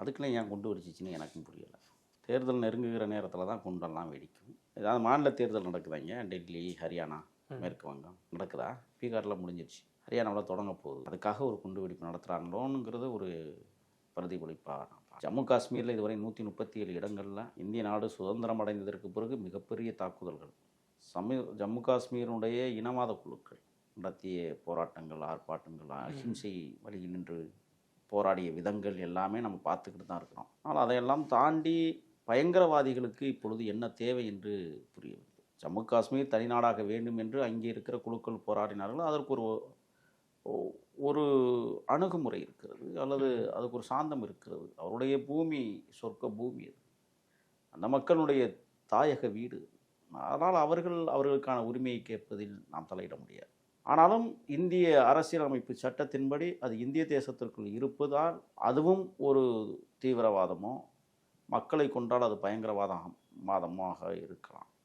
அதுக்குள்ளே ஏன் குண்டு வெடிச்சிச்சின்னு எனக்கும் புரியலை. தேர்தல் நெருங்குகிற நேரத்தில் தான் குண்டெல்லாம் வெடிக்கும். ஏதாவது மாநில தேர்தல் நடக்குதாங்க டெல்லி ஹரியானா மேற்கு வங்கம் நடக்குதா? பீகாரில் முடிஞ்சிருச்சு. ஹரியானாவில் தொடங்க போகுது. அதுக்காக ஒரு குண்டு வெடிப்பு நடத்துகிறாங்களோங்கிறது ஒரு பிரதிபலிப்பாக ஜம்மு காஷ்மீரில் இதுவரை நூற்றி முப்பத்தி ஏழு இடங்களில் இந்திய நாடு சுதந்திரம் அடைந்ததற்கு பிறகு மிகப்பெரிய தாக்குதல்கள். சமீ ஜம்மு காஷ்மீருடைய இனவாத குழுக்கள் நடத்திய போராட்டங்கள் ஆர்ப்பாட்டங்கள் அஹிம்சை வழியில் நின்று போராடிய விதங்கள் எல்லாமே நம்ம பார்த்துக்கிட்டு தான் இருக்கிறோம். ஆனால் அதையெல்லாம் தாண்டி பயங்கரவாதிகளுக்கு இப்பொழுது என்ன தேவை என்று புரியவில்லை. ஜம்மு காஷ்மீர் தனிநாடாக வேண்டும் என்று அங்கே இருக்கிற குழுக்கள் போராடினார்கள் அதற்கு ஒரு ஒரு அணுகுமுறை இருக்கிறது அல்லது அதுக்கு ஒரு சாந்தம் இருக்கிறது. அவருடைய பூமி சொர்க்க பூமி அது. அந்த மக்களுடைய தாயக வீடு. ஆனால் அவர்கள் அவர்களுக்கான உரிமையை கேட்பதில் நாம் தலையிட முடியாது. ஆனாலும் இந்திய அரசியலமைப்பு சட்டத்தின்படி அது இந்திய தேசத்திற்குள் இருப்பதால் அதுவும் ஒரு தீவிரவாதமோ மக்களை கொண்டால் அது பயங்கரவாதம் வாதமாக இருக்கலாம்.